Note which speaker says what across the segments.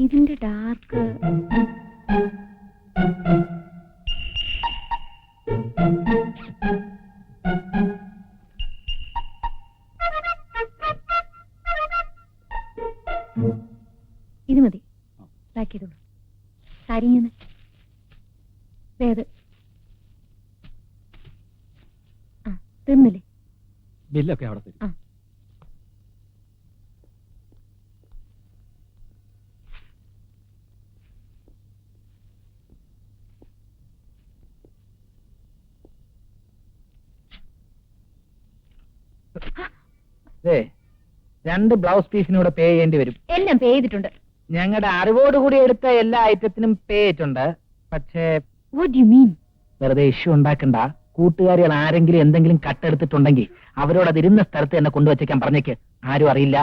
Speaker 1: ഇതിന്റെ ഡാർക്ക്. ഇത് മതി. പാക്ക് ചെയ്തോളൂ. കരിഞ്ഞത് വേത് ആ തിന്നില്ലേ?
Speaker 2: ബില്ലൊക്കെ അവിടെ തരും.
Speaker 1: ആ.
Speaker 3: രണ്ട് ബ്ലൗസ് പീസിനൂടെ പേ ചെയ്യേണ്ടി വരും.
Speaker 1: എല്ലാം പേ ചെയ്തിട്ടുണ്ട്.
Speaker 3: ഞങ്ങളുടെ അറിവോട് കൂടി എടുത്ത എല്ലാ ഐറ്റത്തിനും പേ ചെയ്തിട്ടുണ്ട്. പക്ഷേ
Speaker 1: വാട്ട് യു മീൻ
Speaker 3: വെറുതെ ഇഷ്യൂ ഉണ്ടാക്കണ്ട. കൂട്ടുകാരികൾ ആരെങ്കിലും എന്തെങ്കിലും കട്ടെടുത്തിട്ടുണ്ടെങ്കിൽ അവരോട് അത് ഇരുന്ന സ്ഥലത്ത് എന്നെ കൊണ്ടുവച്ചേക്കാൻ പറഞ്ഞേക്ക്. ആരും അറിയില്ല.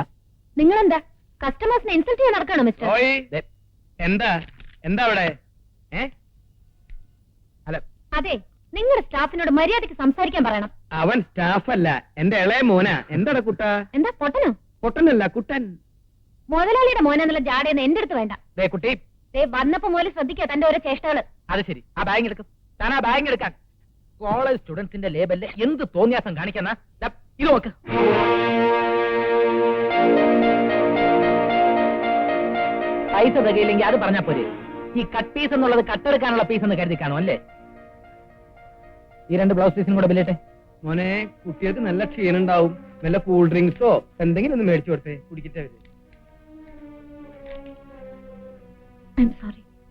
Speaker 1: നിങ്ങൾ എന്താ കസ്റ്റമേഴ്സിനെ ഇൻസൾട്ട് ചെയ്യാൻ നടക്കാണോ മിസ്റ്റർ
Speaker 3: ദേ, എന്താ? എന്താ അവിടെ? ഏ? അല്ല
Speaker 1: അതെ നിങ്ങളുടെ സ്റ്റാഫിനോട് മര്യാദയ്ക്ക് സംസാരിക്കാൻ പറയണം.
Speaker 3: അവൻ സ്റ്റാഫല്ല. എന്റെ ഇളയ മോനാ. എന്താടാ കുട്ട?
Speaker 1: എന്താ പൊട്ടനോ?
Speaker 3: പൊട്ടനല്ല കുട്ടൻ.
Speaker 1: മുതലാളിയുടെ മോനെന്നുള്ള ജാടയെന്ന് എന്റെ അടുത്ത് വേണ്ട.
Speaker 3: ദേ കുട്ടി.
Speaker 1: ദേ വന്നപ്പോ മുതൽ ശ്രദ്ധിക്ക തന്റെ ഓരോ ചേഷ്ടകൾ.
Speaker 3: അത് ശരി. ആ ബാഗ് എടുക്കും. താൻ ആ ബാഗ് എടുക്കാൻ. കോളേജ് സ്റ്റുഡൻസിന്റെ ലേബലിൽ എന്ത് തോന്നിയാസം കാണിക്കുന്ന? ഇത് നോക്ക്. പൈസ തികയില്ലെങ്കിൽ അത് പറഞ്ഞാ പോരെ. ഈ കട്ട് പീസ് എന്നുള്ളത് കട്ടെടുക്കാനുള്ള പീസ് എന്ന് കരുതി കാണും അല്ലേ? ഈ രണ്ട് ബ്ലൗസ് പീസിനും കൂടെ ബില്ലേട്ടെ
Speaker 2: മോനെ കുട്ടികൾക്ക് നല്ല ക്ഷീണുണ്ടാവും. നല്ല കൂൾ ഡ്രിങ്ക്സോ എന്തെങ്കിലും ഒന്ന് മേടിച്ചു കൊടുത്തേ കുടിക്കട്ടെ
Speaker 1: അവർ.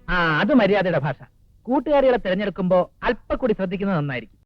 Speaker 3: ആ അത് മര്യാദയുടെ ഭാഷ. കൂട്ടുകാരികളെ തിരഞ്ഞെടുക്കുമ്പോ അല്പക്കൂടി ശ്രദ്ധിക്കുന്നത് നന്നായിരിക്കും.